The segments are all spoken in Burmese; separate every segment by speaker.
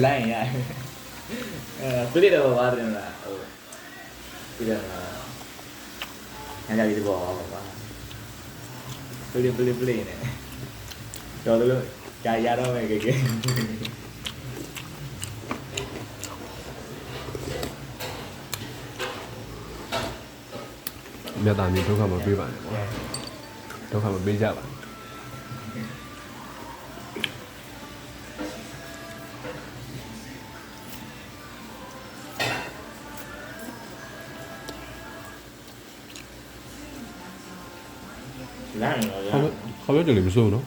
Speaker 1: Lain ya. Kulit apa warna lah. Tidak lah. Hanya gitu bawa apa. Beli beli beli ini. Jauh dulu. Kaya dong kayak gitu. Bây giờ tạm biệt tôi không một bí bạn Tôi không một bí giá က်ရင်တော့ရ
Speaker 2: ခေါက်ခေါက်ရွက်ကြလေမစိုးဘူးနော်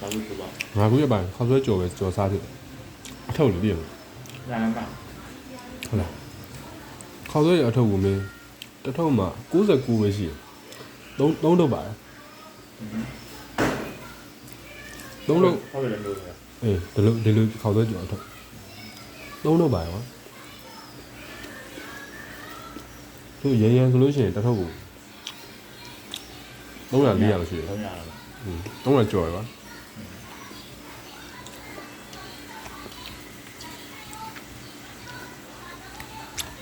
Speaker 1: ဘာလို့ဆိုတော့
Speaker 2: ငါကူရပိုင်းခေါက်ဆွဲကြော်ပဲကြော်စားဖြစ်တယ်အထုပ်လေးပြည့်မ
Speaker 1: လာမှာ
Speaker 2: ဟုတ်လားခေါက်ဆွဲရအထုပ်ကမင်းတစ်ထုပ်မှာ69ပဲရှိတယ်သုံးသုံးထုပ်ပါတယ်သုံးထုပ်
Speaker 1: ဟုတ်တယ်လို့
Speaker 2: အေးဒီလိုဒီလိုခေါက်ဆွဲကြော်အထုပ်သုံးထုပ်ပါရောသူရန်ရန်ဆိုလို့ရှိရင်တစ်ထုပ်ကို ၃00400လောက်ရှိတယ်
Speaker 1: 300လောက်
Speaker 2: ဟွန်း300ကျော်ရပါ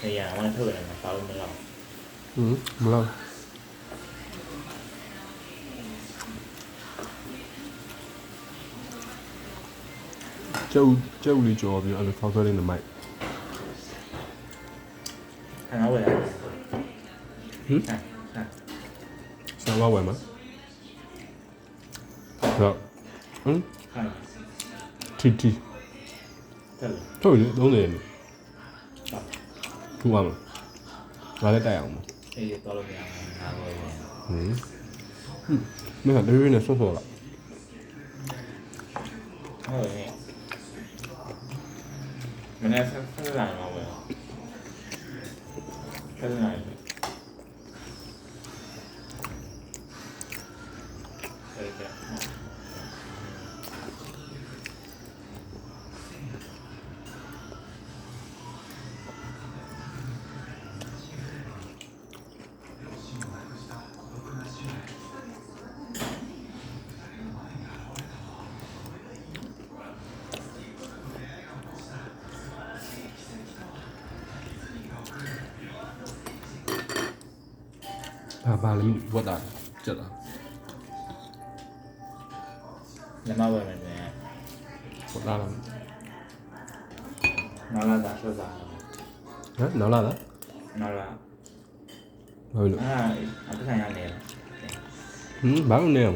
Speaker 1: နေရာဝမ်းထုတ်ရတယ်ပါလို့မလောက်
Speaker 2: ဟွန်းမလောက်ကျုပ်ကျုပ်လေးကြော်ပြီးအဲ့လိုထောက်ဆွဲနေတဲ့မိုက်
Speaker 1: ခဏဝယ်
Speaker 2: ဟင်
Speaker 1: ဟမ်ဟမ်
Speaker 2: ဆာဝဝယ်မှာဟုတ်ဟမ်
Speaker 1: ဟမ်
Speaker 2: တီတီ
Speaker 1: တယ်
Speaker 2: ထုတ်ရ30ရနေ
Speaker 1: ဟုတ်
Speaker 2: ထူအောင်ငါလည်းတိုက်အောင်မ
Speaker 1: အေးတော်လို့မရဘူးငါဝယ်ရတယ်
Speaker 2: ဟင်မင်းကဒေးဗစ်နဲ့ဆော့ဆော့လာ
Speaker 1: ဟုတ်တယ်မနေ့ဆက်ဆက်လာမှာဝယ်ဆက်လာတယ်
Speaker 2: Labalım vada cala. Lama vậy
Speaker 1: mày mày. Vada lắm. Nó là đã rồi đã. Hả?
Speaker 2: Nó là đã. Nó
Speaker 1: là. Rồi luôn. À, cái thằng
Speaker 2: nhà này. Ừ, báo nè.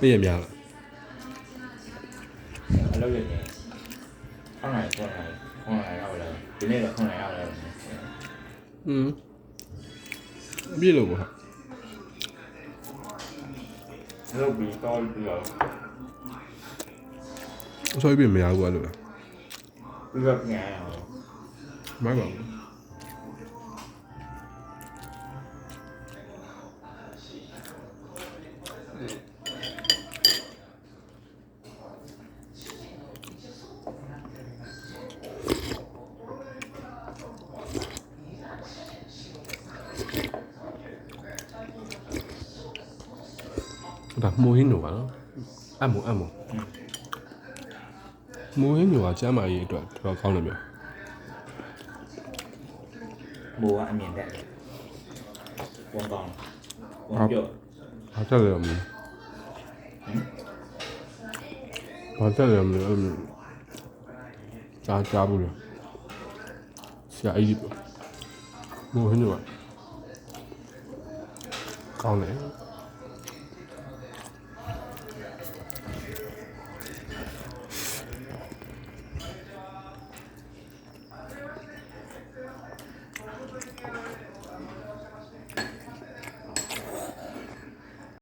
Speaker 2: Bây
Speaker 1: giờ giờ. Lâu
Speaker 2: rồi nhỉ.
Speaker 1: Không này, không này, không này đâu rồi. Cái
Speaker 2: này là không này đâu rồi. Ừ. ပြည့်ရများလား
Speaker 1: အလုပ်ရနေခေါင်းလိုက်ခေါင်းလိုက်ခေါင်းလိုက်ရောက်လာဒီနေ့တော့ခေါင်းလိုက်ရောက်လာတယ်
Speaker 2: ဟမ်ပြည့်လို့ပေါ့
Speaker 1: လုပ်ပြီးတော့ပြီးတော့
Speaker 2: အဆွဲပြည့်မရဘူးအဲ့လိုလား
Speaker 1: ပြီးတော့ပြန်ရအောင်
Speaker 2: မိုက်ပါဘူး ဒါမိုးဟင်းတို့ပါနော်အမိုးအမိုးမိုးဟင်းတို့ကကျမ်းမာရေးအတွက်တော်တော်ကောင်းတယ်ဗျ
Speaker 1: ဘူကအမြင်တက်ဝန်ကောင်းဝန်ပြော
Speaker 2: ဘာတက်လဲမလဲဘာတက်လဲမလဲအဲ့လိုကြားကြားဘူးလေဆရာကြီးမိုးဟင်းတို့ကကောင်းတယ်